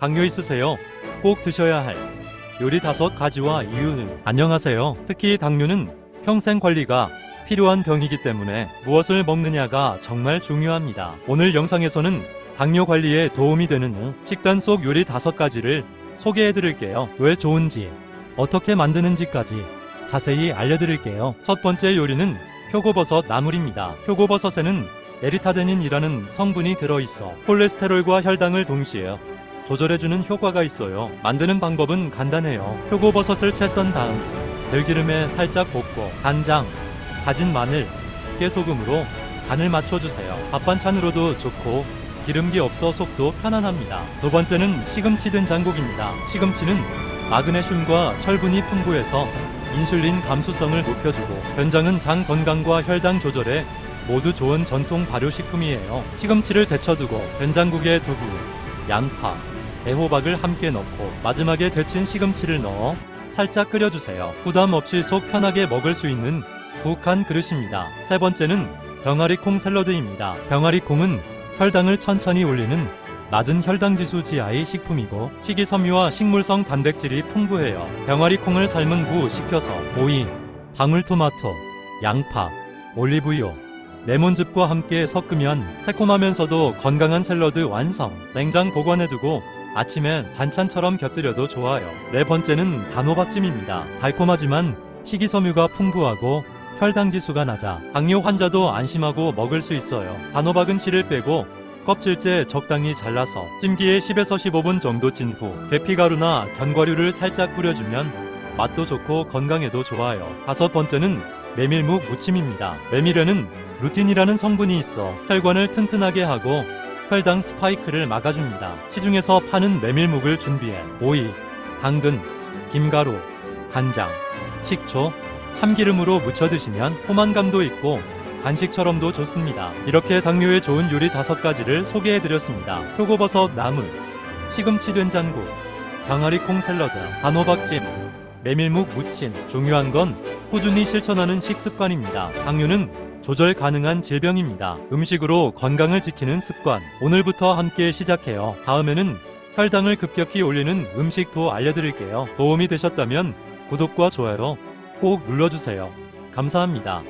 당뇨 있으세요? 꼭 드셔야 할 요리 다섯 가지와 이유는 안녕하세요. 특히 당뇨는 평생 관리가 필요한 병이기 때문에 무엇을 먹느냐가 정말 중요합니다. 오늘 영상에서는 당뇨 관리에 도움이 되는 식단 속 요리 다섯 가지를 소개해 드릴게요. 왜 좋은지, 어떻게 만드는지까지 자세히 알려드릴게요. 첫 번째 요리는 표고버섯 나물입니다. 표고버섯에는 에리타데닌이라는 성분이 들어있어 콜레스테롤과 혈당을 동시에 조절해주는 효과가 있어요. 만드는 방법은 간단해요. 표고버섯을 채 썬 다음 들기름에 살짝 볶고 간장, 다진 마늘, 깨소금으로 간을 맞춰주세요. 밥 반찬으로도 좋고 기름기 없어 속도 편안합니다. 두 번째는 시금치 된장국입니다. 시금치는 마그네슘과 철분이 풍부해서 인슐린 감수성을 높여주고 된장은 장 건강과 혈당 조절에 모두 좋은 전통 발효식품이에요. 시금치를 데쳐두고 된장국에 두부, 양파, 애호박을 함께 넣고 마지막에 데친 시금치를 넣어 살짝 끓여주세요. 부담 없이 속 편하게 먹을 수 있는 국한 그릇입니다. 세 번째는 병아리 콩 샐러드입니다. 병아리 콩은 혈당을 천천히 올리는 낮은 혈당 지수 지하의 식품이고 식이섬유와 식물성 단백질이 풍부해요. 병아리 콩을 삶은 후 식혀서 오이, 방울토마토, 양파, 올리브유, 레몬즙과 함께 섞으면 새콤하면서도 건강한 샐러드 완성. 냉장 보관해두고 아침에 반찬처럼 곁들여도 좋아요. 네 번째는 단호박찜입니다. 달콤하지만 식이섬유가 풍부하고 혈당 지수가 낮아 당뇨 환자도 안심하고 먹을 수 있어요. 단호박은 씨를 빼고 껍질째 적당히 잘라서 찜기에 10에서 15분 정도 찐 후 계피가루나 견과류를 살짝 뿌려주면 맛도 좋고 건강에도 좋아요. 다섯 번째는 메밀묵 무침입니다. 메밀에는 루틴이라는 성분이 있어 혈관을 튼튼하게 하고 혈당 스파이크를 막아줍니다. 시중에서 파는 메밀묵을 준비해 오이, 당근, 김가루, 간장, 식초, 참기름으로 무쳐 드시면 포만감도 있고 간식처럼도 좋습니다. 이렇게 당뇨에 좋은 요리 다섯 가지를 소개해 드렸습니다. 표고버섯 나물, 시금치 된장국, 병아리 콩 샐러드, 단호박찜, 메밀묵 무침. 중요한 건 꾸준히 실천하는 식습관입니다. 당뇨는 조절 가능한 질병입니다. 음식으로 건강을 지키는 습관. 오늘부터 함께 시작해요. 다음에는 혈당을 급격히 올리는 음식도 알려드릴게요. 도움이 되셨다면 구독과 좋아요 꼭 눌러주세요. 감사합니다.